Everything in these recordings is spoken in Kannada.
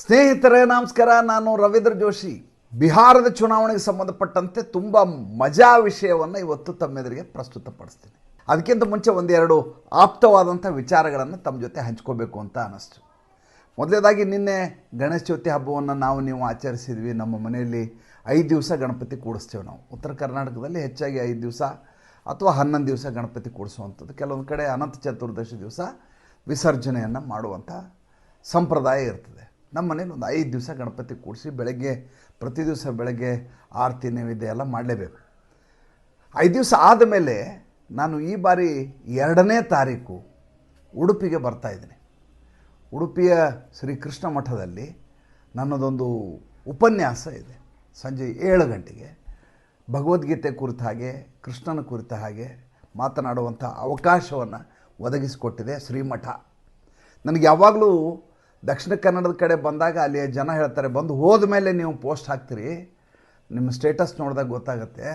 ಸ್ನೇಹಿತರೇ, ನಮಸ್ಕಾರ. ನಾನು ರವೀಂದ್ರ ಜೋಶಿ. ಬಿಹಾರದ ಚುನಾವಣೆಗೆ ಸಂಬಂಧಪಟ್ಟಂತೆ ತುಂಬ ಮಜಾ ವಿಷಯವನ್ನು ಇವತ್ತು ತಮ್ಮೆದುರಿಗೆ ಪ್ರಸ್ತುತಪಡಿಸ್ತೀನಿ. ಅದಕ್ಕಿಂತ ಮುಂಚೆ ಒಂದೆರಡು ಆಪ್ತವಾದಂಥ ವಿಚಾರಗಳನ್ನು ತಮ್ಮ ಜೊತೆ ಹಂಚ್ಕೋಬೇಕು ಅಂತ ಅನ್ನಿಸ್ತು. ಮೊದಲನೇದಾಗಿ, ನಿನ್ನೆ ಗಣೇಶ ಚೌತಿ ಹಬ್ಬವನ್ನು ನಾವು ನೀವು ಆಚರಿಸಿದ್ವಿ. ನಮ್ಮ ಮನೆಯಲ್ಲಿ ಐದು ದಿವಸ ಗಣಪತಿ ಕೂಡಿಸ್ತೇವೆ ನಾವು. ಉತ್ತರ ಕರ್ನಾಟಕದಲ್ಲಿ ಹೆಚ್ಚಾಗಿ ಐದು ದಿವಸ ಅಥವಾ ಹನ್ನೊಂದು ದಿವಸ ಗಣಪತಿ ಕೂಡಿಸುವಂಥದ್ದು. ಕೆಲವೊಂದು ಕಡೆ ಅನಂತ ಚತುರ್ದಶಿ ದಿವಸ ವಿಸರ್ಜನೆಯನ್ನು ಮಾಡುವಂಥ ಸಂಪ್ರದಾಯ ಇರ್ತದೆ. ನಮ್ಮ ಮನೇಲಿ ಒಂದು ಐದು ದಿವಸ ಗಣಪತಿ ಕೂಡಿಸಿ ಬೆಳಗ್ಗೆ, ಪ್ರತಿ ದಿವಸ ಬೆಳಗ್ಗೆ ಆರತಿ ನೈವೇದ್ಯ ಎಲ್ಲ ಮಾಡಲೇಬೇಕು. ಐದು ದಿವಸ ಆದಮೇಲೆ ನಾನು ಈ ಬಾರಿ ಎರಡನೇ ತಾರೀಕು ಉಡುಪಿಗೆ ಬರ್ತಾ ಇದ್ದೀನಿ. ಉಡುಪಿಯ ಶ್ರೀ ಕೃಷ್ಣ ಮಠದಲ್ಲಿ ನನ್ನದೊಂದು ಉಪನ್ಯಾಸ ಇದೆ. ಸಂಜೆ ಏಳು ಗಂಟೆಗೆ ಭಗವದ್ಗೀತೆ ಕುರಿತ ಹಾಗೆ, ಕೃಷ್ಣನ ಕುರಿತ ಹಾಗೆ ಮಾತನಾಡುವಂಥ ಅವಕಾಶವನ್ನು ಒದಗಿಸಿಕೊಟ್ಟಿದೆ ಶ್ರೀಮಠ. ನನಗೆ ಯಾವಾಗಲೂ ದಕ್ಷಿಣ ಕನ್ನಡದ ಕಡೆ ಬಂದಾಗ ಅಲ್ಲಿ ಜನ ಹೇಳ್ತಾರೆ, ಬಂದು ಹೋದ ಮೇಲೆ ನೀವು ಪೋಸ್ಟ್ ಹಾಕ್ತೀರಿ. ನಿಮ್ಮ ಸ್ಟೇಟಸ್ ನೋಡಿದಾಗ ಗೊತ್ತಾಗುತ್ತೆ.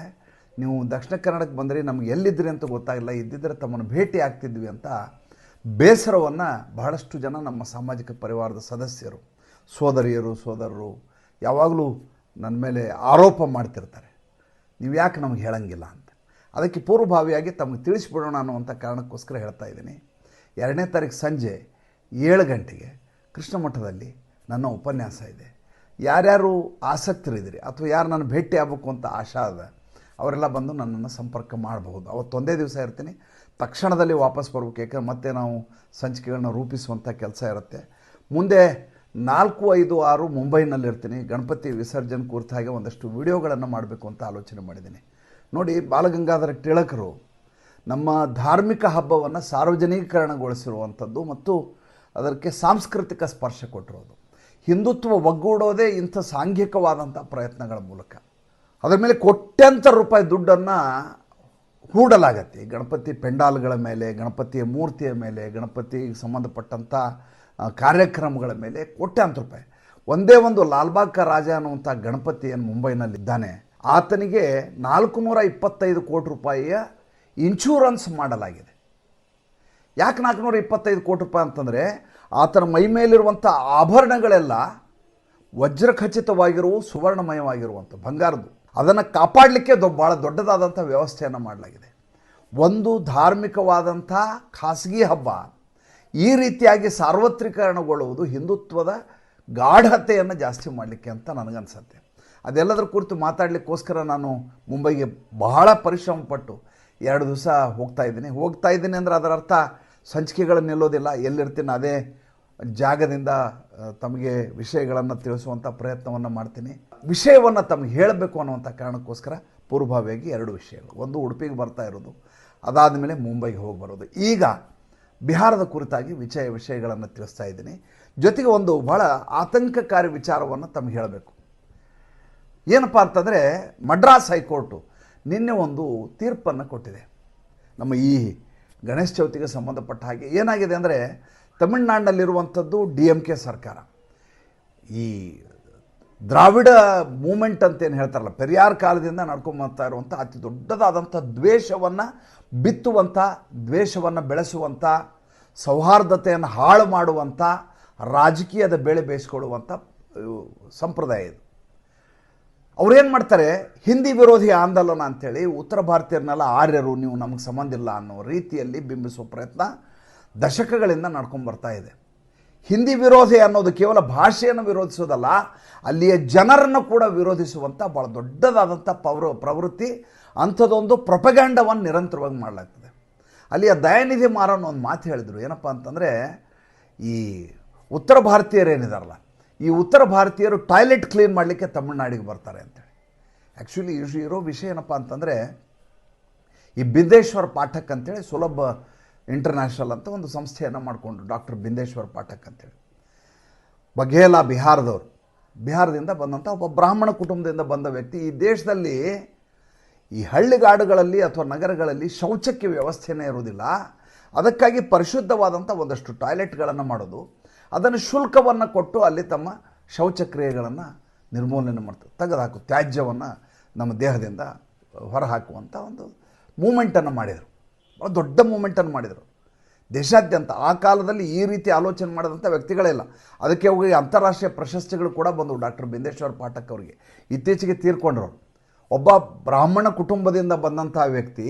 ನೀವು ದಕ್ಷಿಣ ಕನ್ನಡಕ್ಕೆ ಬಂದ್ರಿ, ನಮ್ಗೆ ಎಲ್ಲಿದ್ದೀರಿ ಅಂತ ಗೊತ್ತಾಗಿಲ್ಲ, ಇದ್ದಿದ್ರೆ ತಮ್ಮನ್ನು ಭೇಟಿ ಆಗ್ತಿದ್ವಿ ಅಂತ ಬೇಸರವನ್ನು ಬಹಳಷ್ಟು ಜನ ನಮ್ಮ ಸಾಮಾಜಿಕ ಪರಿವಾರದ ಸದಸ್ಯರು, ಸೋದರಿಯರು, ಸೋದರರು ಯಾವಾಗಲೂ ನನ್ನ ಮೇಲೆ ಆರೋಪ ಮಾಡ್ತಿರ್ತಾರೆ. ನೀವು ಯಾಕೆ ನಮಗೆ ಹೇಳಂಗಿಲ್ಲ ಅಂತ. ಅದಕ್ಕೆ ಪೂರ್ವಭಾವಿಯಾಗಿ ತಮಗೆ ತಿಳಿಸ್ಬಿಡೋಣ ಅನ್ನುವಂಥ ಕಾರಣಕ್ಕೋಸ್ಕರ ಹೇಳ್ತಾ ಇದ್ದೀನಿ. ಎರಡನೇ ತಾರೀಕು ಸಂಜೆ ಏಳು ಗಂಟೆಗೆ ಕೃಷ್ಣ ಮಠದಲ್ಲಿ ನನ್ನ ಉಪನ್ಯಾಸ ಇದೆ. ಯಾರ್ಯಾರು ಆಸಕ್ತರಿದ್ದೀರಿ ಅಥವಾ ಯಾರು ನಾನು ಭೇಟಿ ಆಗಬೇಕು ಅಂತ ಆಶಾ ಅದ, ಅವರೆಲ್ಲ ಬಂದು ನನ್ನನ್ನು ಸಂಪರ್ಕ ಮಾಡಬಹುದು. ಅವತ್ತೊಂದೇ ದಿವಸ ಇರ್ತೀನಿ. ತಕ್ಷಣದಲ್ಲಿ ವಾಪಸ್ ಬರ್ಬೇಕು. ಯಾಕಂದ್ರೆ ಮತ್ತೆ ನಾವು ಸಂಚಿಕೆಗಳನ್ನ ರೂಪಿಸುವಂಥ ಕೆಲಸ ಇರುತ್ತೆ. ಮುಂದೆ ನಾಲ್ಕು, ಐದು, ಆರು ಮುಂಬೈನಲ್ಲಿರ್ತೀನಿ ಗಣಪತಿ ವಿಸರ್ಜನೆ ಕುರಿತ ಹಾಗೆ ಒಂದಷ್ಟು ವಿಡಿಯೋಗಳನ್ನು ಮಾಡಬೇಕು ಅಂತ ಆಲೋಚನೆ ಮಾಡಿದ್ದೀನಿ. ನೋಡಿ, ಬಾಲಗಂಗಾಧರ ಟಿಳಕರು ನಮ್ಮ ಧಾರ್ಮಿಕ ಹಬ್ಬವನ್ನು ಸಾರ್ವಜನಿಕರಣಗೊಳಿಸಿರುವಂಥದ್ದು ಮತ್ತು ಅದಕ್ಕೆ ಸಾಂಸ್ಕೃತಿಕ ಸ್ಪರ್ಶ ಕೊಟ್ಟಿರೋದು. ಹಿಂದುತ್ವ ಒಗ್ಗೂಡೋದೇ ಇಂಥ ಸಾಂಘಿಕವಾದಂಥ ಪ್ರಯತ್ನಗಳ ಮೂಲಕ. ಅದರ ಮೇಲೆ ಕೋಟ್ಯಂತರ ರೂಪಾಯಿ ದುಡ್ಡನ್ನು ಹೂಡಲಾಗತ್ತೆ. ಗಣಪತಿ ಪೆಂಡಾಲ್ಗಳ ಮೇಲೆ, ಗಣಪತಿಯ ಮೂರ್ತಿಯ ಮೇಲೆ ಗಣಪತಿಗೆ ಸಂಬಂಧಪಟ್ಟಂಥ ಕಾರ್ಯಕ್ರಮಗಳ ಮೇಲೆ ಕೋಟ್ಯಾಂತರ ರೂಪಾಯಿ. ಒಂದೇ ಒಂದು ಲಾಲ್ಬಾಗ್ ರಾಜ ಅನ್ನುವಂಥ ಗಣಪತಿ ಏನು ಮುಂಬೈನಲ್ಲಿದ್ದಾನೆ, ಆತನಿಗೆ ನಾಲ್ಕು ನೂರ ಇಪ್ಪತ್ತೈದು ಕೋಟಿ ರೂಪಾಯಿಯ ಇನ್ಶೂರೆನ್ಸ್ ಮಾಡಲಾಗಿದೆ. ಯಾಕೆ ನಾಲ್ಕುನೂರ ಇಪ್ಪತ್ತೈದು ಕೋಟಿ ರೂಪಾಯಿ ಅಂತಂದರೆ ಆತನ ಮೈ ಮೇಲಿರುವಂಥ ಆಭರಣಗಳೆಲ್ಲ ವಜ್ರಖಚಿತವಾಗಿರುವ ಸುವರ್ಣಮಯವಾಗಿರುವಂಥ ಬಂಗಾರದ್ದು. ಅದನ್ನು ಕಾಪಾಡಲಿಕ್ಕೆ ದೊ ಭಾಳ ದೊಡ್ಡದಾದಂಥ ವ್ಯವಸ್ಥೆಯನ್ನು ಮಾಡಲಾಗಿದೆ. ಒಂದು ಧಾರ್ಮಿಕವಾದಂಥ ಖಾಸಗಿ ಹಬ್ಬ ಈ ರೀತಿಯಾಗಿ ಸಾರ್ವತ್ರಿಕರಣಗೊಳ್ಳುವುದು ಹಿಂದುತ್ವದ ಗಾಢತೆಯನ್ನು ಜಾಸ್ತಿ ಮಾಡಲಿಕ್ಕೆ ಅಂತ ನನಗನ್ಸತ್ತೆ. ಅದೆಲ್ಲದರ ಕುರಿತು ಮಾತಾಡಲಿಕ್ಕೋಸ್ಕರ ನಾನು ಮುಂಬೈಗೆ ಬಹಳ ಪರಿಶ್ರಮ ಪಟ್ಟು ಎರಡು ದಿವಸ ಹೋಗ್ತಾ ಇದ್ದೀನಿ. ಹೋಗ್ತಾ ಇದ್ದೀನಿ ಅಂದರೆ ಅದರ ಅರ್ಥ ಸಂಚಿಕೆಗಳು ನಿಲ್ಲೋದಿಲ್ಲ. ಎಲ್ಲಿರ್ತೀನಿ ಅದೇ ಜಾಗದಿಂದ ತಮಗೆ ವಿಷಯಗಳನ್ನು ತಿಳಿಸುವಂಥ ಪ್ರಯತ್ನವನ್ನು ಮಾಡ್ತೀನಿ. ವಿಷಯವನ್ನು ತಮಗೆ ಹೇಳಬೇಕು ಅನ್ನುವಂಥ ಕಾರಣಕ್ಕೋಸ್ಕರ ಪೂರ್ವಭಾವಿಯಾಗಿ ಎರಡು ವಿಷಯಗಳು. ಒಂದು ಉಡುಪಿಗೆ ಬರ್ತಾ ಇರೋದು, ಅದಾದ ಮೇಲೆ ಮುಂಬೈಗೆ ಹೋಗಿ ಬರೋದು. ಈಗ ಬಿಹಾರದ ಕುರಿತಾಗಿ ವಿಷಯ ವಿಷಯಗಳನ್ನು ತಿಳಿಸ್ತಾ ಇದ್ದೀನಿ. ಜೊತೆಗೆ ಒಂದು ಬಹಳ ಆತಂಕಕಾರಿ ವಿಚಾರವನ್ನು ತಮಗೆ ಹೇಳಬೇಕು. ಏನಪ್ಪ ಅಂತಂದರೆ ಮಡ್ರಾಸ್ ಹೈಕೋರ್ಟು ನಿನ್ನೆ ಒಂದು ತೀರ್ಪನ್ನು ಕೊಟ್ಟಿದೆ. ನಮ್ಮ ಈ ಗಣೇಶ ಚೌತಿಗೆ ಸಂಬಂಧಪಟ್ಟ ಹಾಗೆ ಏನಾಗಿದೆ ಅಂದರೆ ತಮಿಳ್ನಾಡಿನಲ್ಲಿರುವಂಥದ್ದು ಡಿ ಎಂ ಕೆ ಸರ್ಕಾರ. ಈ ದ್ರಾವಿಡ ಮೂಮೆಂಟ್ ಅಂತ ಏನು ಹೇಳ್ತಾರಲ್ಲ, ಪೆರಿಯಾರ್ ಕಾಲದಿಂದ ನಡ್ಕೊಂಬರ್ತಾ ಇರುವಂಥ ಅತಿ ದೊಡ್ಡದಾದಂಥ ದ್ವೇಷವನ್ನು ಬಿತ್ತುವಂಥ, ದ್ವೇಷವನ್ನು ಬೆಳೆಸುವಂಥ, ಸೌಹಾರ್ದತೆಯನ್ನು ಹಾಳು ಮಾಡುವಂಥ, ರಾಜಕೀಯದ ಬೆಳೆ ಬೇಯಿಸ್ಕೊಳ್ಳುವಂಥ ಸಂಪ್ರದಾಯ ಇದು. ಅವ್ರೇನು ಮಾಡ್ತಾರೆ? ಹಿಂದಿ ವಿರೋಧಿ ಆಂದೋಲನ ಅಂಥೇಳಿ ಉತ್ತರ ಭಾರತೀಯರನ್ನೆಲ್ಲ ಆರ್ಯರು, ನೀವು ನಮಗೆ ಸಂಬಂಧ ಇಲ್ಲ ಅನ್ನೋ ರೀತಿಯಲ್ಲಿ ಬಿಂಬಿಸುವ ಪ್ರಯತ್ನ ದಶಕಗಳಿಂದ ನಡ್ಕೊಂಡು ಬರ್ತಾ ಇದೆ. ಹಿಂದಿ ವಿರೋಧಿ ಅನ್ನೋದು ಕೇವಲ ಭಾಷೆಯನ್ನು ವಿರೋಧಿಸೋದಲ್ಲ, ಅಲ್ಲಿಯ ಜನರನ್ನು ಕೂಡ ವಿರೋಧಿಸುವಂಥ ಭಾಳ ದೊಡ್ಡದಾದಂಥ ಪವ್ರ, ಪ್ರವೃತ್ತಿ, ಅಂಥದ್ದೊಂದು ಪ್ರೊಪಗ್ಯಾಂಡವನ್ನು ನಿರಂತರವಾಗಿ ಮಾಡಲಾಗ್ತದೆ. ಅಲ್ಲಿಯ ದಯಾನಿಧಿ ಮಾರನ್ ಒಂದು ಮಾತು ಹೇಳಿದರು. ಏನಪ್ಪ ಅಂತಂದರೆ, ಈ ಉತ್ತರ ಭಾರತೀಯರು ಏನಿದಾರಲ್ಲ ಈ ಉತ್ತರ ಭಾರತೀಯರು ಟಾಯ್ಲೆಟ್ ಕ್ಲೀನ್ ಮಾಡಲಿಕ್ಕೆ ತಮಿಳ್ನಾಡಿಗೆ ಬರ್ತಾರೆ ಅಂತೇಳಿ. ಆ್ಯಕ್ಚುಲಿ ಇರೋ ವಿಷಯ ಏನಪ್ಪ ಅಂತಂದರೆ, ಈ ಬಿಂದೇಶ್ವರ್ ಪಾಠಕ್ ಅಂತೇಳಿ ಸುಲಭ ಇಂಟರ್ನ್ಯಾಷನಲ್ ಅಂತ ಒಂದು ಸಂಸ್ಥೆಯನ್ನು ಮಾಡಿಕೊಂಡು ಡಾಕ್ಟರ್ ಬಿಂದೇಶ್ವರ್ ಪಾಠಕ್ ಅಂತೇಳಿ. ಬಘೇಲ ಬಿಹಾರದವರು. ಬಿಹಾರದಿಂದ ಬಂದಂಥ ಒಬ್ಬ ಬ್ರಾಹ್ಮಣ ಕುಟುಂಬದಿಂದ ಬಂದ ವ್ಯಕ್ತಿ, ಈ ದೇಶದಲ್ಲಿ ಈ ಹಳ್ಳಿಗಾಡುಗಳಲ್ಲಿ ಅಥವಾ ನಗರಗಳಲ್ಲಿ ಶೌಚಕ್ಕೆ ವ್ಯವಸ್ಥೆನೇ ಇರುವುದಿಲ್ಲ. ಅದಕ್ಕಾಗಿ ಪರಿಶುದ್ಧವಾದಂಥ ಒಂದಷ್ಟು ಟಾಯ್ಲೆಟ್ಗಳನ್ನು ಮಾಡೋದು. ಅದನ್ನು ಶುಲ್ಕವನ್ನು ಕೊಟ್ಟು ಅಲ್ಲಿ ತಮ್ಮ ಶೌಚಕ್ರಿಯೆಗಳನ್ನು ನಿರ್ಮೂಲನೆ ಮಾಡ್ತಾರೆ ತೆಗೆದುಹಾಕು ತ್ಯಾಜ್ಯವನ್ನು ನಮ್ಮ ದೇಹದಿಂದ ಹೊರಹಾಕುವಂಥ ಒಂದು ಮೂಮೆಂಟನ್ನು ಮಾಡಿದರು. ಭಾಳ ದೊಡ್ಡ ಮೂಮೆಂಟನ್ನು ಮಾಡಿದರು. ದೇಶಾದ್ಯಂತ ಆ ಕಾಲದಲ್ಲಿ ಈ ರೀತಿ ಆಲೋಚನೆ ಮಾಡಿದಂಥ ವ್ಯಕ್ತಿಗಳಿಲ್ಲ ಅದಕ್ಕೆ ಹೋಗಿ ಅಂತಾರಾಷ್ಟ್ರೀಯ ಪ್ರಶಸ್ತಿಗಳು ಕೂಡ ಬಂದವು ಡಾಕ್ಟರ್ ಬಿಂದೇಶ್ವರ್ ಪಾಠಕ್ ಅವರಿಗೆ. ಇತ್ತೀಚೆಗೆ ತೀರ್ಕೊಂಡ್ರು. ಒಬ್ಬ ಬ್ರಾಹ್ಮಣ ಕುಟುಂಬದಿಂದ ಬಂದಂಥ ವ್ಯಕ್ತಿ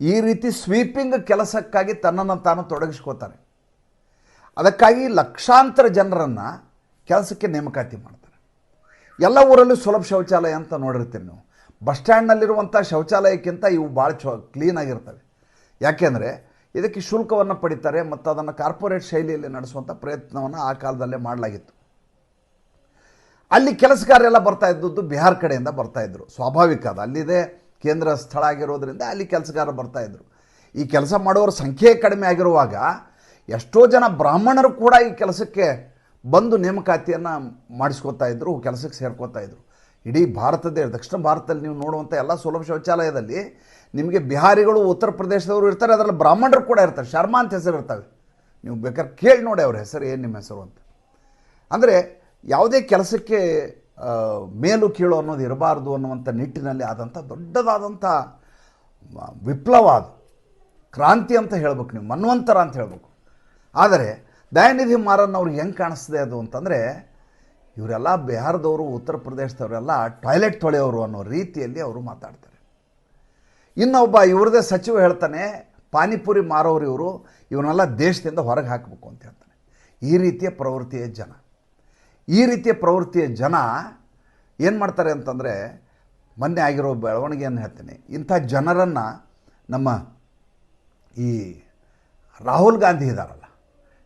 ಈ ರೀತಿ ಸ್ವೀಪಿಂಗ್ ಕೆಲಸಕ್ಕಾಗಿ ತನ್ನನ್ನು ತಾನು ತೊಡಗಿಸ್ಕೋತಾನೆ. ಅದಕ್ಕಾಗಿ ಲಕ್ಷಾಂತರ ಜನರನ್ನು ಕೆಲಸಕ್ಕೆ ನೇಮಕಾತಿ ಮಾಡ್ತಾರೆ. ಎಲ್ಲ ಊರಲ್ಲೂ ಸುಲಭ ಶೌಚಾಲಯ ಅಂತ ನೋಡಿರ್ತೀರಿ ನೀವು. ಬಸ್ ಸ್ಟ್ಯಾಂಡ್ನಲ್ಲಿರುವಂಥ ಶೌಚಾಲಯಕ್ಕಿಂತ ಇವು ಭಾಳ ಚೊ ಕ್ಲೀನಾಗಿರ್ತವೆ ಯಾಕೆಂದರೆ ಇದಕ್ಕೆ ಶುಲ್ಕವನ್ನು ಪಡಿತಾರೆ ಮತ್ತು ಅದನ್ನು ಕಾರ್ಪೊರೇಟ್ ಶೈಲಿಯಲ್ಲಿ ನಡೆಸುವಂಥ ಪ್ರಯತ್ನವನ್ನು ಆ ಕಾಲದಲ್ಲೇ ಮಾಡಲಾಗಿತ್ತು. ಅಲ್ಲಿ ಕೆಲಸಗಾರರೆಲ್ಲ ಬರ್ತಾ ಇದ್ದದ್ದು ಬಿಹಾರ ಕಡೆಯಿಂದ ಬರ್ತಾ ಇದ್ರು. ಸ್ವಾಭಾವಿಕ ಅದು. ಅಲ್ಲಿದೆ ಕೇಂದ್ರ ಸ್ಥಳ ಆಗಿರೋದ್ರಿಂದ ಅಲ್ಲಿ ಕೆಲಸಗಾರ ಬರ್ತಾ ಇದ್ರು. ಈ ಕೆಲಸ ಮಾಡುವವರ ಸಂಖ್ಯೆ ಕಡಿಮೆ ಆಗಿರುವಾಗ ಎಷ್ಟೋ ಜನ ಬ್ರಾಹ್ಮಣರು ಕೂಡ ಈ ಕೆಲಸಕ್ಕೆ ಬಂದು ನೇಮಕಾತಿಯನ್ನು ಮಾಡಿಸ್ಕೊತಾ ಇದ್ದರು ಕೆಲಸಕ್ಕೆ ಸೇರ್ಕೋತಾ ಇದ್ದರು ಇಡೀ ಭಾರತದ, ದಕ್ಷಿಣ ಭಾರತದಲ್ಲಿ ನೀವು ನೋಡುವಂಥ ಎಲ್ಲ ಸುಲಭ ಶೌಚಾಲಯದಲ್ಲಿ ನಿಮಗೆ ಬಿಹಾರಿಗಳು, ಉತ್ತರ ಪ್ರದೇಶದವರು ಇರ್ತಾರೆ, ಅದರಲ್ಲಿ ಬ್ರಾಹ್ಮಣರು ಕೂಡ ಇರ್ತಾರೆ, ಶರ್ಮಾ ಅಂತ ಹೆಸರು ಇರ್ತವೆ. ನೀವು ಬೇಕಾದ್ರೆ ಕೇಳಿ ನೋಡಿ ಅವ್ರ ಹೆಸರು, ಏನು ನಿಮ್ಮ ಹೆಸರು ಅಂತ. ಅಂದರೆ ಯಾವುದೇ ಕೆಲಸಕ್ಕೆ ಮೇಲು ಕೀಳು ಅನ್ನೋದು ಇರಬಾರ್ದು ಅನ್ನುವಂಥ ನಿಟ್ಟಿನಲ್ಲಿ ಆದಂಥ ದೊಡ್ಡದಾದಂಥ ವಿಪ್ಲವ ಅದು. ಕ್ರಾಂತಿ ಅಂತ ಹೇಳ್ಬೇಕು ನೀವು, ಮನ್ವಂತರ ಅಂತ ಹೇಳ್ಬೇಕು. ಆದರೆ ದಯಾನಿಧಿ ಮಾರನ್ ಅವ್ರಿಗೆ ಹೆಂಗೆ ಕಾಣಿಸ್ತದೆ ಅದು ಅಂತಂದರೆ ಇವರೆಲ್ಲ ಬಿಹಾರದವರು, ಉತ್ತರ ಪ್ರದೇಶದವರೆಲ್ಲ ಟಾಯ್ಲೆಟ್ ತೊಳೆಯೋರು ಅನ್ನೋ ರೀತಿಯಲ್ಲಿ ಅವರು ಮಾತಾಡ್ತಾರೆ. ಇನ್ನೊಬ್ಬ ಇವ್ರದೇ ಸಚಿವ ಹೇಳ್ತಾನೆ, ಪಾನಿಪುರಿ ಮಾರೋರು ಇವರು, ಇವನ್ನೆಲ್ಲ ದೇಶದಿಂದ ಹೊರಗೆ ಹಾಕಬೇಕು ಅಂತ ಹೇಳ್ತಾನೆ. ಈ ರೀತಿಯ ಪ್ರವೃತ್ತಿಯ ಜನ. ಈ ರೀತಿಯ ಪ್ರವೃತ್ತಿಯ ಜನ ಏನು ಮಾಡ್ತಾರೆ ಅಂತಂದರೆ, ಮೊನ್ನೆ ಆಗಿರೋ ಬೆಳವಣಿಗೆಯನ್ನು ಹೇಳ್ತೀನಿ. ಇಂಥ ಜನರನ್ನು ನಮ್ಮ ಈ ರಾಹುಲ್ ಗಾಂಧಿ ಇದ್ದಾರಲ್ಲ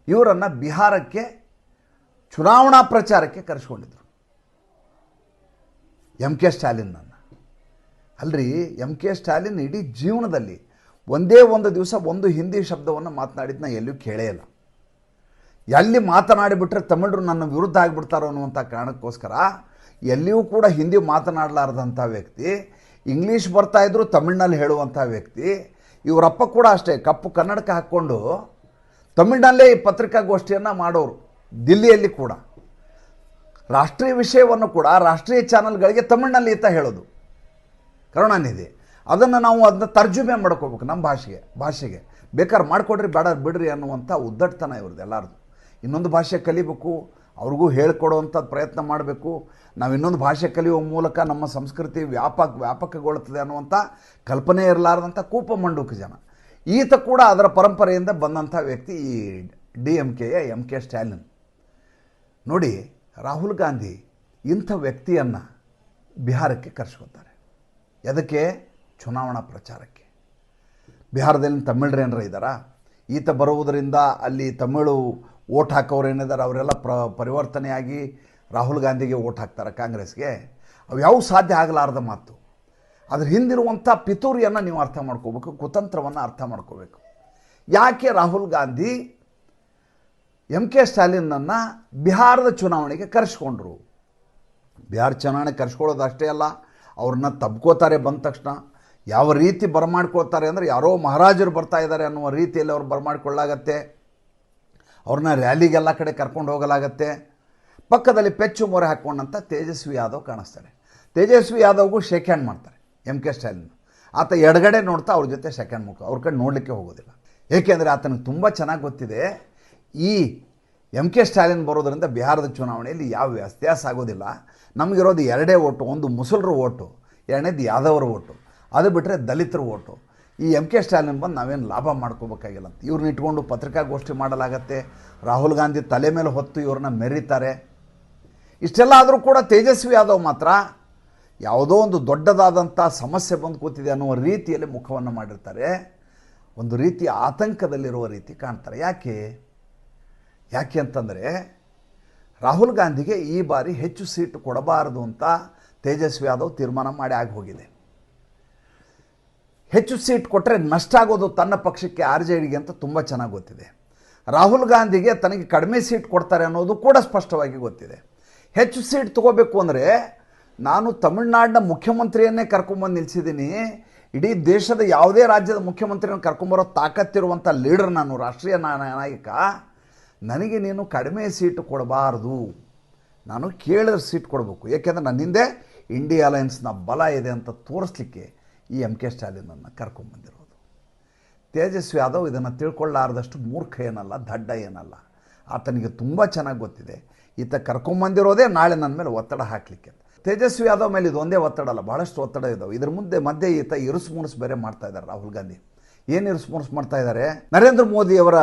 ಇವರನ್ನು ಬಿಹಾರಕ್ಕೆ ಚುನಾವಣಾ ಪ್ರಚಾರಕ್ಕೆ ಕರೆಸ್ಕೊಂಡಿದ್ರು. ಎಂ ಕೆ ಸ್ಟಾಲಿನ್ನನ್ನು ಅಲ್ರಿ ಎಂ ಕೆ ಸ್ಟಾಲಿನ್ ಇಡೀ ಜೀವನದಲ್ಲಿ ಒಂದೇ ಒಂದು ದಿವಸ ಒಂದು ಹಿಂದಿ ಶಬ್ದವನ್ನು ಮಾತನಾಡಿದ್ದು ನಾನು ಎಲ್ಲೂ ಕೇಳೇ ಇಲ್ಲ. ಎಲ್ಲಿ ಮಾತನಾಡಿಬಿಟ್ರೆ ತಮಿಳರು ನನ್ನ ವಿರುದ್ಧ ಆಗಿಬಿಡ್ತಾರೋ ಅನ್ನುವಂಥ ಕಾರಣಕ್ಕೋಸ್ಕರ ಎಲ್ಲಿಯೂ ಕೂಡ ಹಿಂದಿ ಮಾತನಾಡಲಾರ್ದಂಥ ವ್ಯಕ್ತಿ, ಇಂಗ್ಲೀಷ್ ಬರ್ತಾಯಿದ್ರು ತಮಿಳ್ನಲ್ಲಿ ಹೇಳುವಂಥ ವ್ಯಕ್ತಿ, ಇವರಪ್ಪ ಕೂಡ ಅಷ್ಟೇ ಕಪ್ಪು ಕನ್ನಡಕ್ಕೆ ಹಾಕ್ಕೊಂಡು ತಮಿಳ್ನಲ್ಲೇ ಈ ಪತ್ರಿಕಾಗೋಷ್ಠಿಯನ್ನು ಮಾಡೋರು, ದಿಲ್ಲಿಯಲ್ಲಿ ಕೂಡ. ರಾಷ್ಟ್ರೀಯ ವಿಷಯವನ್ನು ಕೂಡ ರಾಷ್ಟ್ರೀಯ ಚಾನಲ್ಗಳಿಗೆ ತಮಿಳ್ನಲ್ಲಿ ಈತ ಹೇಳೋದು ಕರುಣಾನಿಧಿ. ಅದನ್ನು ನಾವು ಅದನ್ನ ತರ್ಜುಮೆ ಮಾಡ್ಕೋಬೇಕು ನಮ್ಮ ಭಾಷೆಗೆ ಭಾಷೆಗೆ. ಬೇಕಾದ್ರೆ ಮಾಡಿಕೊಡ್ರಿ, ಬೇಡ, ಬಿಡ್ರಿ ಅನ್ನುವಂಥ ಉದ್ದಟ್ತನ ಇವ್ರದ್ದು ಎಲ್ಲರದು. ಇನ್ನೊಂದು ಭಾಷೆ ಕಲಿಬೇಕು, ಅವ್ರಿಗೂ ಹೇಳ್ಕೊಡುವಂಥದ್ದು ಪ್ರಯತ್ನ ಮಾಡಬೇಕು. ನಾವು ಇನ್ನೊಂದು ಭಾಷೆ ಕಲಿಯುವ ಮೂಲಕ ನಮ್ಮ ಸಂಸ್ಕೃತಿ ವ್ಯಾಪಕ, ವ್ಯಾಪಕಗೊಳ್ಳುತ್ತದೆ ಅನ್ನುವಂಥ ಕಲ್ಪನೆ ಇರಲಾರ್ದಂಥ ಕೂಪ ಮಂಡುಕ ಜನ. ಈತ ಕೂಡ ಅದರ ಪರಂಪರೆಯಿಂದ ಬಂದಂಥ ವ್ಯಕ್ತಿ ಈ ಡಿ ಎಂ ಕೆಯ ಎಂ ಕೆ ಸ್ಟ್ಯಾಲಿನ್. ನೋಡಿ, ರಾಹುಲ್ ಗಾಂಧಿ ಇಂಥ ವ್ಯಕ್ತಿಯನ್ನು ಬಿಹಾರಕ್ಕೆ ಕರೆಸ್ಕೊತಾರೆ. ಎದಕ್ಕೆ? ಚುನಾವಣಾ ಪ್ರಚಾರಕ್ಕೆ. ಬಿಹಾರದಲ್ಲಿ ತಮಿಳ್ರೇನರ ಇದ್ದಾರಾ ಈತ ಬರುವುದರಿಂದ ಅಲ್ಲಿ ತಮಿಳು ಓಟ್ ಹಾಕೋರು ಏನಿದ್ದಾರೆ ಅವರೆಲ್ಲ ಪ್ರ, ಪರಿವರ್ತನೆಯಾಗಿ ರಾಹುಲ್ ಗಾಂಧಿಗೆ ಓಟ್ ಹಾಕ್ತಾರೆ ಕಾಂಗ್ರೆಸ್ಗೆ. ಅವು ಯಾವ ಸಾಧ್ಯ ಆಗಲಾರ್ದ ಮಾತು. ಅದ್ರ ಹಿಂದಿರುವಂಥ ಪಿತೂರಿಯನ್ನು ನೀವು ಅರ್ಥ ಮಾಡ್ಕೋಬೇಕು, ಕುತಂತ್ರವನ್ನು ಅರ್ಥ ಮಾಡ್ಕೋಬೇಕು. ಯಾಕೆ ರಾಹುಲ್ ಗಾಂಧಿ ಎಂ ಕೆ ಸ್ಟಾಲಿನನ್ನು ಬಿಹಾರದ ಚುನಾವಣೆಗೆ ಕರೆಸ್ಕೊಂಡ್ರು? ಬಿಹಾರ ಚುನಾವಣೆ ಕರೆಸ್ಕೊಳ್ಳೋದು ಅಷ್ಟೇ ಅಲ್ಲ, ಅವ್ರನ್ನ ತಬ್ಕೋತಾರೆ ಬಂದ ತಕ್ಷಣ. ಯಾವ ರೀತಿ ಬರಮಾಡ್ಕೊಳ್ತಾರೆ ಅಂದರೆ ಯಾರೋ ಮಹಾರಾಜರು ಬರ್ತಾ ಇದ್ದಾರೆ ಅನ್ನುವ ರೀತಿಯಲ್ಲಿ ಅವ್ರು ಬರಮಾಡ್ಕೊಳ್ಳಾಗತ್ತೆ. ಅವ್ರನ್ನ ರ್ಯಾಲಿಗೆಲ್ಲ ಕಡೆ ಕರ್ಕೊಂಡು ಹೋಗಲಾಗತ್ತೆ. ಪಕ್ಕದಲ್ಲಿ ಪೆಚ್ಚು ಮೊರೆ ಹಾಕ್ಕೊಂಡಂಥ ತೇಜಸ್ವಿ ಯಾದವ್ ಕಾಣಿಸ್ತಾರೆ. ತೇಜಸ್ವಿ ಯಾದವ್ಗೂ ಶೇಕ್ ಹ್ಯಾಂಡ್ ಮಾಡ್ತಾರೆ. ಎಂ ಕೆ ಸ್ಟಾಲಿನ್ ಆತ ಎಡಗಡೆ ನೋಡ್ತಾ ಅವ್ರ ಜೊತೆ ಸೆಕೆಂಡ್ ಮುಖ, ಅವ್ರ ಕಡೆ ನೋಡಲಿಕ್ಕೆ ಹೋಗೋದಿಲ್ಲ. ಏಕೆಂದರೆ ಆತನಿಗೆ ತುಂಬ ಚೆನ್ನಾಗಿ ಗೊತ್ತಿದೆ, ಈ ಎಂ ಕೆ ಸ್ಟಾಲಿನ್ ಬರೋದರಿಂದ ಬಿಹಾರದ ಚುನಾವಣೆಯಲ್ಲಿ ಯಾವ ವ್ಯತ್ಯಾಸ ಆಗೋದಿಲ್ಲ. ನಮಗಿರೋದು ಎರಡೇ ಓಟು, ಒಂದು ಮುಸಲ್ರ ಓಟು, ಎರಡನೇದು ಯಾದವರ ಓಟು. ಅದು ಬಿಟ್ಟರೆ ದಲಿತರ ಓಟು. ಈ ಎಂ ಕೆ ಸ್ಟಾಲಿನ್ ಬಂದು ನಾವೇನು ಲಾಭ ಮಾಡ್ಕೋಬೇಕಾಗಿಲ್ಲ ಅಂತ. ಇವ್ರನ್ನ ಇಟ್ಕೊಂಡು ಪತ್ರಿಕಾಗೋಷ್ಠಿ ಮಾಡಲಾಗತ್ತೆ. ರಾಹುಲ್ ಗಾಂಧಿ ತಲೆ ಮೇಲೆ ಹೊತ್ತು ಇವ್ರನ್ನ ಮೆರೀತಾರೆ. ಇಷ್ಟೆಲ್ಲ ಆದರೂ ಕೂಡ ತೇಜಸ್ವಿ ಯಾದವ್ ಮಾತ್ರ ಯಾವುದೋ ಒಂದು ದೊಡ್ಡದಾದಂಥ ಸಮಸ್ಯೆ ಬಂದು ಕೂತಿದೆ ಅನ್ನುವ ರೀತಿಯಲ್ಲಿ ಮುಖವನ್ನು ಮಾಡಿರ್ತಾರೆ. ಒಂದು ರೀತಿಯ ಆತಂಕದಲ್ಲಿರುವ ರೀತಿ ಕಾಣ್ತಾರೆ. ಯಾಕೆ? ಯಾಕೆ ಅಂತಂದರೆ ರಾಹುಲ್ ಗಾಂಧಿಗೆ ಈ ಬಾರಿ ಹೆಚ್ಚು ಸೀಟು ಕೊಡಬಾರದು ಅಂತ ತೇಜಸ್ವಿ ಯಾದವ್ ತೀರ್ಮಾನ ಮಾಡಿ ಆಗಿ ಹೋಗಿದೆ. ಹೆಚ್ಚು ಸೀಟ್ ಕೊಟ್ಟರೆ ನಷ್ಟ ಆಗೋದು ತನ್ನ ಪಕ್ಷಕ್ಕೆ ಆರ್ ಜೆ ಡಿಗೆ ಅಂತ ತುಂಬ ಚೆನ್ನಾಗಿ ಗೊತ್ತಿದೆ. ರಾಹುಲ್ ಗಾಂಧಿಗೆ ತನಗೆ ಕಡಿಮೆ ಸೀಟ್ ಕೊಡ್ತಾರೆ ಅನ್ನೋದು ಕೂಡ ಸ್ಪಷ್ಟವಾಗಿ ಗೊತ್ತಿದೆ. ಹೆಚ್ಚು ಸೀಟ್ ತಗೋಬೇಕು ಅಂದರೆ ನಾನು ತಮಿಳ್ನಾಡಿನ ಮುಖ್ಯಮಂತ್ರಿಯನ್ನೇ ಕರ್ಕೊಂಬಂದು ನಿಲ್ಲಿಸಿದ್ದೀನಿ ಇಡೀ ದೇಶದ ಯಾವುದೇ ರಾಜ್ಯದ ಮುಖ್ಯಮಂತ್ರಿಯನ್ನು ಕರ್ಕೊಂಬರೋ ತಾಕತ್ತಿರುವಂಥ ಲೀಡರ್ ನಾನು, ರಾಷ್ಟ್ರೀಯ ನಾಯಕ. ನನಗೆ ನೀನು ಕಡಿಮೆ ಸೀಟು ಕೊಡಬಾರ್ದು. ನಾನು ಕೇಳಿದ ಸೀಟ್ ಕೊಡಬೇಕು. ಏಕೆಂದರೆ ನನ್ನ ಹಿಂದೆ ಇಂಡಿಯಾ ಅಲಯನ್ಸ್ನ ಬಲ ಇದೆ ಅಂತ ತೋರಿಸ್ಲಿಕ್ಕೆ ಈ ಎಂ ಕೆ ಸ್ಟಾಲಿನನ್ನು ಕರ್ಕೊಂಬಂದಿರೋದು. ತೇಜಸ್ವಿ ಯಾದವ್ ಇದನ್ನು ತಿಳ್ಕೊಳ್ಳಾರ್ದಷ್ಟು ಮೂರ್ಖ ಏನಲ್ಲ, ದಡ್ಡ ಏನಲ್ಲ. ಆತನಿಗೆ ತುಂಬ ಚೆನ್ನಾಗಿ ಗೊತ್ತಿದೆ. ಈತ ಕರ್ಕೊಂಬಂದಿರೋದೇ ನಾಳೆ ನನ್ನ ಮೇಲೆ ಒತ್ತಡ ಹಾಕಲಿಕ್ಕೆ. ತೇಜಸ್ವಿ ಯಾದವ್ ಮೇಲೆ ಇದು ಒಂದೇ ಒತ್ತಡ ಅಲ್ಲ ಭಾಳಷ್ಟು ಒತ್ತಡ ಇದಾವೆ. ಇದ್ರ ಮುಂದೆ ಮಧ್ಯೆ ಈತ ಇರುಸು ಮುರುಸು ಬೇರೆ ಮಾಡ್ತಾ ಇದ್ದಾರೆ ರಾಹುಲ್ ಗಾಂಧಿ. ಏನು ಇರುಸು ಮುರುಸು ಮಾಡ್ತಾ ಇದ್ದಾರೆ? ನರೇಂದ್ರ ಮೋದಿಯವರ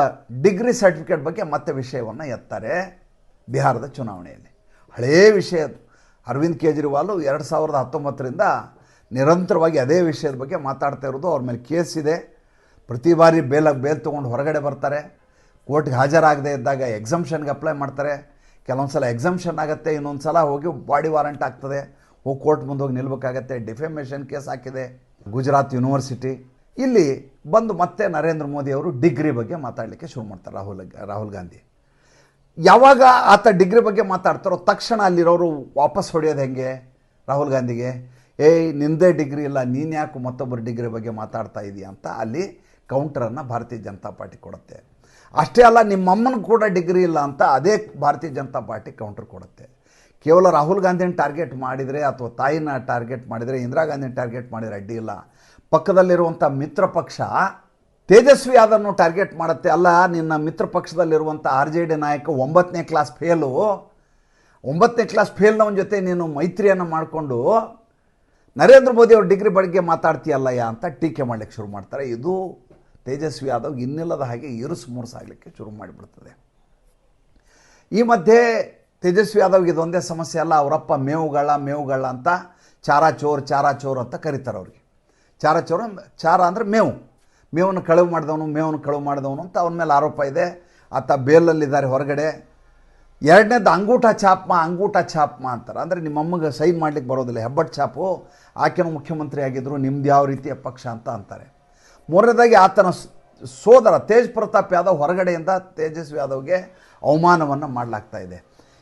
ಡಿಗ್ರಿ ಸರ್ಟಿಫಿಕೇಟ್ ಬಗ್ಗೆ ಮತ್ತೆ ವಿಷಯವನ್ನು ಎತ್ತಾರೆ ಬಿಹಾರದ ಚುನಾವಣೆಯಲ್ಲಿ. ಹಳೇ ವಿಷಯ ಅದು. ಅರವಿಂದ್ ಕೇಜ್ರಿವಾಲ್ ಎರಡು ಸಾವಿರದ ಹತ್ತೊಂಬತ್ತರಿಂದ ನಿರಂತರವಾಗಿ ಅದೇ ವಿಷಯದ ಬಗ್ಗೆ ಮಾತಾಡ್ತಾ ಇರೋದು ಅವ್ರ ಮೇಲೆ ಕೇಸ್ ಇದೆ. ಪ್ರತಿ ಬಾರಿ ಬೇಲಾಗಿ ಬೇಲ್ ತೊಗೊಂಡು ಹೊರಗಡೆ ಬರ್ತಾರೆ. ಕೋರ್ಟ್ಗೆ ಹಾಜರಾಗದೇ ಇದ್ದಾಗ ಎಕ್ಸಮ್ಷನ್ಗೆ ಅಪ್ಲೈ ಮಾಡ್ತಾರೆ. ಕೆಲವೊಂದು ಸಲ ಎಕ್ಸಮ್ಷನ್ ಆಗುತ್ತೆ ಇನ್ನೊಂದು ಸಲ ಹೋಗಿ ಬಾಡಿ ವಾರಂಟ್ ಆಗ್ತದೆ. ಹೋಗಿ ಕೋರ್ಟ್ ಮುಂದೆ ಹೋಗಿ ನಿಲ್ಬೇಕಾಗತ್ತೆ ಡಿಫೆಮೇಷನ್ ಕೇಸ್ ಹಾಕಿದೆ ಗುಜರಾತ್ ಯೂನಿವರ್ಸಿಟಿ ಇಲ್ಲಿ ಬಂದು ಮತ್ತೆ ನರೇಂದ್ರ ಮೋದಿ ಅವರು ಡಿಗ್ರಿ ಬಗ್ಗೆ ಮಾತಾಡಲಿಕ್ಕೆ ಶುರು ಮಾಡ್ತಾರೆ ರಾಹುಲ್ ರಾಹುಲ್ ಗಾಂಧಿ. ಯಾವಾಗ ಆತ ಡಿಗ್ರಿ ಬಗ್ಗೆ ಮಾತಾಡ್ತಾರೋ ತಕ್ಷಣ ಅಲ್ಲಿರೋರು ವಾಪಸ್ ಹೊಡೆಯೋದು ಹೆಂಗೆ? ರಾಹುಲ್ ಗಾಂಧಿಗೆ, ಏಯ್, ನಿಂದೇ ಡಿಗ್ರಿ ಇಲ್ಲ, ನೀನು ಯಾಕೆ ಮತ್ತೊಬ್ಬರ ಡಿಗ್ರಿ ಬಗ್ಗೆ ಮಾತಾಡ್ತಾ ಇದೀಯ? ಅಂತ ಅಲ್ಲಿ ಕೌಂಟರನ್ನು ಭಾರತೀಯ ಜನತಾ ಪಾರ್ಟಿ ಕೊಡುತ್ತೆ. ಅಷ್ಟೇ ಅಲ್ಲ, ನಿಮ್ಮಮ್ಮನ ಕೂಡ ಡಿಗ್ರಿ ಇಲ್ಲ ಅಂತ ಅದೇ ಭಾರತೀಯ ಜನತಾ ಪಾರ್ಟಿ ಕೌಂಟರ್ ಕೊಡುತ್ತೆ. ಕೇವಲ ರಾಹುಲ್ ಗಾಂಧಿನ ಟಾರ್ಗೆಟ್ ಮಾಡಿದರೆ ಅಥವಾ ತಾಯಿನ ಟಾರ್ಗೆಟ್ ಮಾಡಿದರೆ, ಇಂದಿರಾ ಗಾಂಧಿನ ಟಾರ್ಗೆಟ್ ಮಾಡಿದರೆ ಅಡ್ಡಿ ಇಲ್ಲ. ಪಕ್ಕದಲ್ಲಿರುವಂಥ ಮಿತ್ರ ಪಕ್ಷ ತೇಜಸ್ವಿ ಯಾದವ್ನು ಟಾರ್ಗೆಟ್ ಮಾಡುತ್ತೆ. ಅಲ್ಲ, ನಿನ್ನ ಮಿತ್ರ ಪಕ್ಷದಲ್ಲಿರುವಂಥ ಆರ್ ಜೆ ಡಿ ನಾಯಕ ಒಂಬತ್ತನೇ ಕ್ಲಾಸ್ ಫೇಲು ಒಂಬತ್ತನೇ ಕ್ಲಾಸ್ ಫೇಲ್ನವನ ಜೊತೆ ನೀನು ಮೈತ್ರಿಯನ್ನು ಮಾಡಿಕೊಂಡು ನರೇಂದ್ರ ಮೋದಿ ಅವ್ರ ಡಿಗ್ರಿ ಬಗ್ಗೆ ಮಾತಾಡ್ತೀಯಲ್ಲಯ್ಯ ಅಂತ ಟೀಕೆ ಮಾಡಲಿಕ್ಕೆ ಶುರು ಮಾಡ್ತಾರೆ. ಇದು ತೇಜಸ್ವಿ ಯಾದವ್ ಇನ್ನಿಲ್ಲದ ಹಾಗೆ ಇರುಸು ಮುರುಸಾಗಲಿಕ್ಕೆ ಶುರು ಮಾಡಿಬಿಡ್ತದೆ. ಈ ಮಧ್ಯೆ ತೇಜಸ್ವಿ ಯಾದವ್ಗೆ ಇದೊಂದೇ ಸಮಸ್ಯೆ ಅಲ್ಲ, ಅವರಪ್ಪ ಮೇವುಗಳ ಮೇವುಗಳ ಅಂತ ಚಾರ ಚೋರ್ ಚಾರ ಚೋರ್ ಅಂತ ಕರೀತಾರೆ ಅವ್ರಿಗೆ. ಚಾರ ಚೋರ ಅಂದ್- ಚಾರ ಅಂದರೆ ಮೇವು. ಮೇವನ್ನು ಕಳವು ಮಾಡಿದವನು, ಮೇವನ್ನು ಕಳವು ಮಾಡಿದವನು ಅಂತ ಅವನ ಮೇಲೆ ಆರೋಪ ಇದೆ. ಆತ ಬೇಲಲ್ಲಿದ್ದಾರೆ ಹೊರಗಡೆ. ಎರಡನೇದು ಅಂಗೂಟ ಛಾಪ್ಮ ಅಂಗೂಟ ಛಾಪ್ಮ ಅಂತಾರೆ. ಅಂದರೆ ನಿಮ್ಮಮ್ಮಗೆ ಸೈನ್ ಮಾಡ್ಲಿಕ್ಕೆ ಬರೋದಿಲ್ಲ ಹೆಬ್ಬಟ್ ಚಾಪು. ಆಕೆನೂ ಮುಖ್ಯಮಂತ್ರಿ ಆಗಿದ್ದರು ನಿಮ್ದು ಯಾವ ರೀತಿಯ ಪಕ್ಷ ಅಂತ ಅಂತಾರೆ. ಮೂರನೇದಾಗಿ ಆತನ ಸೋದರ ತೇಜ್ ಪ್ರತಾಪ್ ಯಾದವ್ ಹೊರಗಡೆಯಿಂದ ತೇಜಸ್ವಿ ಯಾದವ್ಗೆ ಅವಮಾನವನ್ನು ಮಾಡಲಾಗ್ತಾ ಇದೆ.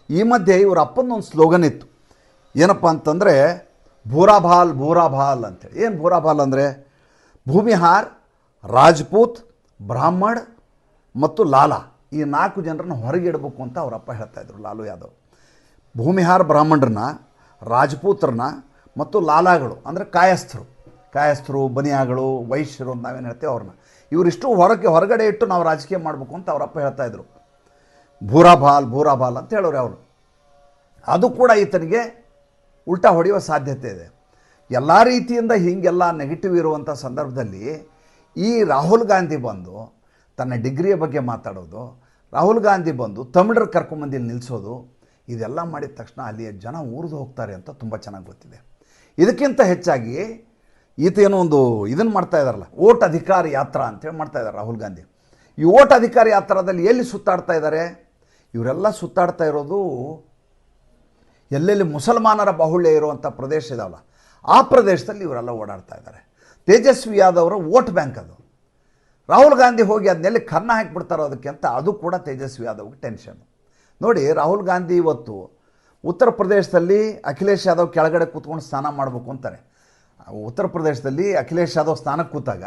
ಈ ಮಧ್ಯೆ ಇವರ ಅಪ್ಪಂದೊಂದು ಸ್ಲೋಗನ್ ಇತ್ತು. ಏನಪ್ಪ ಅಂತಂದರೆ, ಭೂರಾಭಾಲ್ ಭೂರಾಭಾಲ್ ಅಂತೇಳಿ ಏನು ಭೂರಾಭಾಲ್ ಅಂದರೆ? ಭೂಮಿಹಾರ್, ರಾಜ್ಪೂತ್, ಬ್ರಾಹ್ಮಣ್ ಮತ್ತು ಲಾಲಾ. ಈ ನಾಲ್ಕು ಜನರನ್ನು ಹೊರಗಿಡಬೇಕು ಅಂತ ಅವರಪ್ಪ ಹೇಳ್ತಾ ಇದ್ರು, ಲಾಲು ಯಾದವ್. ಭೂಮಿಹಾರ್ ಬ್ರಾಹ್ಮಣರನ್ನ, ರಾಜಪೂತ್ರನ್ನ ಮತ್ತು ಲಾಲಾಗಳು, ಅಂದರೆ ಕಾಯಸ್ಥರು. ಕಾಯಸ್ಥರು, ಬನಿಯಾಗಳು, ವೈಶ್ಯರು ಅಂತ ನಾವೇನು ಹೇಳ್ತೇವೆ ಅವ್ರನ್ನ. ಇವರಿಷ್ಟು ಹೊರಗೆ, ಹೊರಗಡೆ ಇಟ್ಟು ನಾವು ರಾಜಕೀಯ ಮಾಡಬೇಕು ಅಂತ ಅವರಪ್ಪ ಹೇಳ್ತಾ ಇದ್ರು. ಭೂರಾಬಾಲ್ ಭೂರಾಭಾಲ್ ಅಂತ ಹೇಳೋರು ಅವರು ಅದು ಕೂಡ ಈತನಿಗೆ ಉಲ್ಟಾ ಹೊಡೆಯುವ ಸಾಧ್ಯತೆ ಇದೆ. ಎಲ್ಲ ರೀತಿಯಿಂದ ಹೀಗೆಲ್ಲ ನೆಗೆಟಿವ್ ಇರುವಂಥ ಸಂದರ್ಭದಲ್ಲಿ ಈ ರಾಹುಲ್ ಗಾಂಧಿ ಬಂದು ತನ್ನ ಡಿಗ್ರಿಯ ಬಗ್ಗೆ ಮಾತಾಡೋದು, ರಾಹುಲ್ ಗಾಂಧಿ ಬಂದು ತಮಿಳರು ಕರ್ಕೊಂಬಂದು ಇಲ್ಲಿ ನಿಲ್ಲಿಸೋದು ಇದೆಲ್ಲ ಮಾಡಿದ ತಕ್ಷಣ ಅಲ್ಲಿಯ ಜನ ಊರಿದು ಹೋಗ್ತಾರೆ ಅಂತ ತುಂಬ ಚೆನ್ನಾಗಿ ಗೊತ್ತಿದೆ. ಇದಕ್ಕಿಂತ ಹೆಚ್ಚಾಗಿ ಈತ ಏನೋ ಒಂದು ಇದನ್ನು ಮಾಡ್ತಾ ಇದ್ದಾರಲ್ಲ ಓಟ್ ಅಧಿಕಾರ ಯಾತ್ರಾ ಅಂತೇಳಿ ಮಾಡ್ತಾ ಇದ್ದಾರೆ ರಾಹುಲ್ ಗಾಂಧಿ. ಈ ಓಟ್ ಅಧಿಕಾರ ಯಾತ್ರಾದಲ್ಲಿ ಎಲ್ಲಿ ಸುತ್ತಾಡ್ತಾ ಇದ್ದಾರೆ ಇವರೆಲ್ಲ ಸುತ್ತಾಡ್ತಾ ಇರೋದು ಎಲ್ಲೆಲ್ಲಿ ಮುಸಲ್ಮಾನರ ಬಾಹುಳ್ಯ ಇರುವಂಥ ಪ್ರದೇಶ ಇದಾವಲ್ಲ, ಆ ಪ್ರದೇಶದಲ್ಲಿ ಇವರೆಲ್ಲ ಓಡಾಡ್ತಾ ಇದ್ದಾರೆ ತೇಜಸ್ವಿ ಯಾದವರ ವೋಟ್ ಬ್ಯಾಂಕ್ ಅದು. ರಾಹುಲ್ ಗಾಂಧಿ ಹೋಗಿ ಅದನ್ನೆಲ್ಲಿ ಕನ್ನ ಹಾಕಿಬಿಡ್ತಾರೋ ಅದಕ್ಕೆ ಅಂತ ಅದು ಕೂಡ ತೇಜಸ್ವಿ ಯಾದವ್ಗೆ ಟೆನ್ಷನ್ ನೋಡಿ, ರಾಹುಲ್ ಗಾಂಧಿ ಇವತ್ತು ಉತ್ತರ ಪ್ರದೇಶದಲ್ಲಿ ಅಖಿಲೇಶ್ ಯಾದವ್ ಕೆಳಗಡೆ ಕೂತ್ಕೊಂಡು ಸ್ನಾನ ಮಾಡಬೇಕು ಅಂತಾರೆ. ಉತ್ತರ ಪ್ರದೇಶದಲ್ಲಿ ಅಖಿಲೇಶ್ ಯಾದವ್ ಸ್ಥಾನಕ್ಕೆ ಕೂತಾಗ,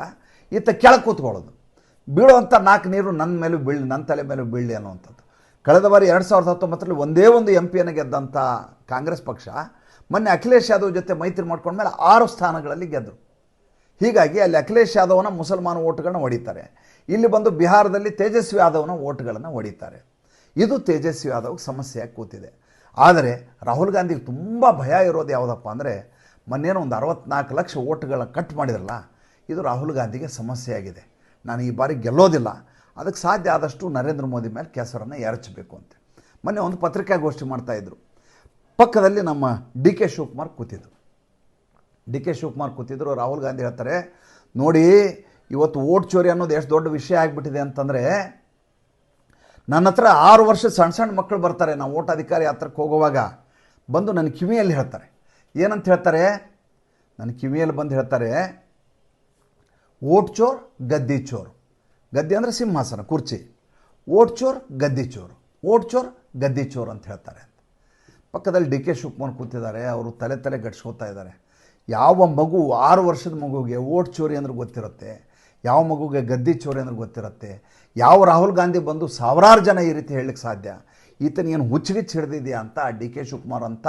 ಈತ ಕೆಳಗೆ ಕೂತ್ಕೊಳ್ಳೋದು. ಬೀಳುವಂಥ ನಾಲ್ಕು ನೀರು ನನ್ನ ಮೇಲೂ ಬೀಳಿ ನನ್ನ ತಲೆ ಮೇಲೂ ಬೀಳಲಿ ಅನ್ನುವಂಥದ್ದು. ಕಳೆದ ಬಾರಿ ಎರಡು ಸಾವಿರದ ಹತ್ತೊಂಬತ್ತರಲ್ಲಿ ಒಂದೇ ಒಂದು ಎಂ ಪಿಯನ್ನು ಗೆದ್ದಂಥ ಕಾಂಗ್ರೆಸ್ ಪಕ್ಷ ಮೊನ್ನೆ ಅಖಿಲೇಶ್ ಯಾದವ್ ಜೊತೆ ಮೈತ್ರಿ ಮಾಡ್ಕೊಂಡ್ಮೇಲೆ ಆರು ಸ್ಥಾನಗಳಲ್ಲಿ ಗೆದ್ದರು ಹೀಗಾಗಿ ಅಲ್ಲಿ ಅಖಿಲೇಶ್ ಯಾದವ್ನ ಮುಸಲ್ಮಾನ ಓಟ್ಗಳನ್ನ ಹೊಡಿತಾರೆ ಇಲ್ಲಿ ಬಂದು ಬಿಹಾರದಲ್ಲಿ ತೇಜಸ್ವಿ ಯಾದವ್ನ ಓಟ್ಗಳನ್ನು ಹೊಡಿತಾರೆ ಇದು ತೇಜಸ್ವಿ ಯಾದವ್ಗೆ ಸಮಸ್ಯೆಯಾಗಿ ಕೂತಿದೆ. ಆದರೆ ರಾಹುಲ್ ಗಾಂಧಿಗೆ ತುಂಬ ಭಯ ಇರೋದು ಯಾವುದಪ್ಪ ಅಂದರೆ ಮೊನ್ನೇನೋ ಒಂದು ಅರವತ್ನಾಲ್ಕು ಲಕ್ಷ ಓಟ್ಗಳ ಕಟ್ ಮಾಡಿದ್ರಲ್ಲ, ಇದು ರಾಹುಲ್ ಗಾಂಧಿಗೆ ಸಮಸ್ಯೆಯಾಗಿದೆ ನಾನು ಈ ಬಾರಿ ಗೆಲ್ಲೋದಿಲ್ಲ. ಅದಕ್ಕೆ ಸಾಧ್ಯ ಆದಷ್ಟು ನರೇಂದ್ರ ಮೋದಿ ಮೇಲೆ ಕೆಸರನ್ನು ಎರಚಬೇಕು ಅಂತ. ಮೊನ್ನೆ ಒಂದು ಪತ್ರಿಕಾಗೋಷ್ಠಿ ಮಾಡ್ತಾಯಿದ್ರು ಪಕ್ಕದಲ್ಲಿ ನಮ್ಮ ಡಿ ಕೆ ಶಿವಕುಮಾರ್ ಕೂತಿದ್ರು. ಡಿ ಕೆ ಶಿವಕುಮಾರ್ ಕೂತಿದ್ರು, ರಾಹುಲ್ ಗಾಂಧಿ ಹೇಳ್ತಾರೆ, ನೋಡಿ, ಇವತ್ತು ಓಟ್ ಚೋರಿ ಅನ್ನೋದು ಎಷ್ಟು ದೊಡ್ಡ ವಿಷಯ ಆಗಿಬಿಟ್ಟಿದೆ ಅಂತಂದರೆ, ನನ್ನ ಹತ್ರ ಆರು ವರ್ಷ ಸಣ್ಣ ಸಣ್ಣ ಮಕ್ಕಳು ಬರ್ತಾರೆ. ನಾವು ಓಟ್ ಅಧಿಕಾರಿ ಹತ್ರಕ್ಕೆ ಹೋಗುವಾಗ ಬಂದು ನನ್ನ ಕಿವಿಯಲ್ಲಿ ಹೇಳ್ತಾರೆ. ಏನಂತ ಹೇಳ್ತಾರೆ? ನನ್ನ ಕಿವಿಯಲ್ಲಿ ಬಂದು ಹೇಳ್ತಾರೆ ಓಟ್ ಚೋರ್ ಗದ್ದಿ ಚೋರ್ ಗದ್ದೆ ಅಂದರೆ ಸಿಂಹಾಸನ, ಕುರ್ಚಿ. ಓಟ್ ಚೋರ್ ಗದ್ದಿ ಚೋರ್ ಓಟ್ ಚೋರ್ ಗದ್ದಿ ಚೋರ್ ಅಂತ ಹೇಳ್ತಾರೆ. ಪಕ್ಕದಲ್ಲಿ ಡಿ ಕೆ ಶಿವಕುಮಾರ್ ಕೂತಿದ್ದಾರೆ, ಅವರು ತಲೆ ತಲೆ ಗಟ್ಸ್ಕೋತಾ ಇದ್ದಾರೆ. ಯಾವ ಮಗು ಆರು ವರ್ಷದ ಮಗುಗೆ ಓಟ್ ಚೋರಿ ಅಂದ್ರೆ ಗೊತ್ತಿರುತ್ತೆ? ಯಾವ ಮಗುಗೆ ಗದ್ದಿ ಚೋರಿ ಅಂದ್ರೆ ಗೊತ್ತಿರುತ್ತೆ? ಯಾವ ರಾಹುಲ್ ಗಾಂಧಿ ಬಂದು ಸಾವಿರಾರು ಜನ ಈ ರೀತಿ ಹೇಳಲಿಕ್ಕೆ ಸಾಧ್ಯ? ಈತನ ಏನು ಹುಚ್ಚಗಿಚ್ಚು ಹಿಡಿದಿದೆಯಾ ಅಂತ ಡಿ ಕೆ ಶಿವಕುಮಾರ್ ಅಂತ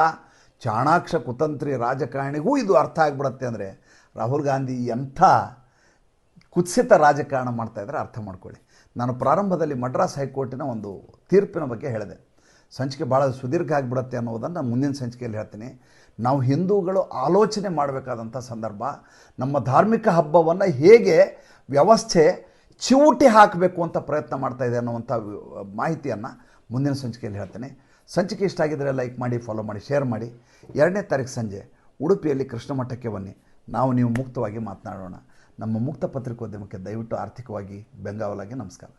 ಚಾಣಾಕ್ಷ ಕುತಂತ್ರಿ ರಾಜಕಾರಣಿಗೂ ಇದು ಅರ್ಥ ಆಗಿಬಿಡತ್ತೆ ಅಂದರೆ ರಾಹುಲ್ ಗಾಂಧಿ ಎಂಥ ಕುತ್ಸಿತ ರಾಜಕಾರಣ ಮಾಡ್ತಾ ಇದ್ದಾರೆ ಅರ್ಥ ಮಾಡ್ಕೊಳ್ಳಿ. ನಾನು ಪ್ರಾರಂಭದಲ್ಲಿ ಮಡ್ರಾಸ್ ಹೈಕೋರ್ಟಿನ ಒಂದು ತೀರ್ಪಿನ ಬಗ್ಗೆ ಹೇಳಿದೆ. ಸಂಚಿಕೆ ಭಾಳ ಸುದೀರ್ಘ ಆಗಿಬಿಡತ್ತೆ ಅನ್ನೋದನ್ನು ಮುಂದಿನ ಸಂಚಿಕೆಯಲ್ಲಿ ಹೇಳ್ತೀನಿ. ನಾವು ಹಿಂದೂಗಳು ಆಲೋಚನೆ ಮಾಡಬೇಕಾದಂಥ ಸಂದರ್ಭ, ನಮ್ಮ ಧಾರ್ಮಿಕ ಹಬ್ಬವನ್ನು ಹೇಗೆ ವ್ಯವಸ್ಥೆ ಚಿವುಟಿ ಹಾಕಬೇಕು ಅಂತ ಪ್ರಯತ್ನ ಮಾಡ್ತಾ ಇದೆ ಅನ್ನುವಂಥ ಮಾಹಿತಿಯನ್ನು ಮುಂದಿನ ಸಂಚಿಕೆಯಲ್ಲಿ ಹೇಳ್ತೇನೆ. ಸಂಚಿಕೆ ಇಷ್ಟ ಆಗಿದ್ದರೆ ಲೈಕ್ ಮಾಡಿ ಫಾಲೋ ಮಾಡಿ ಶೇರ್ ಮಾಡಿ. ಎರಡನೇ ತಾರೀಕು ಸಂಜೆ, ಉಡುಪಿಯಲ್ಲಿ ಕೃಷ್ಣ ಮಠಕ್ಕೆ ಬನ್ನಿ. ನಾವು ನೀವು ಮುಕ್ತವಾಗಿ ಮಾತನಾಡೋಣ. ನಮ್ಮ ಮುಕ್ತ ಪತ್ರಿಕೋದ್ಯಮಕ್ಕೆ ದಯವಿಟ್ಟು ಆರ್ಥಿಕವಾಗಿ ಬೆಂಗಾವಲಾಗಿ ನಮಸ್ಕಾರ.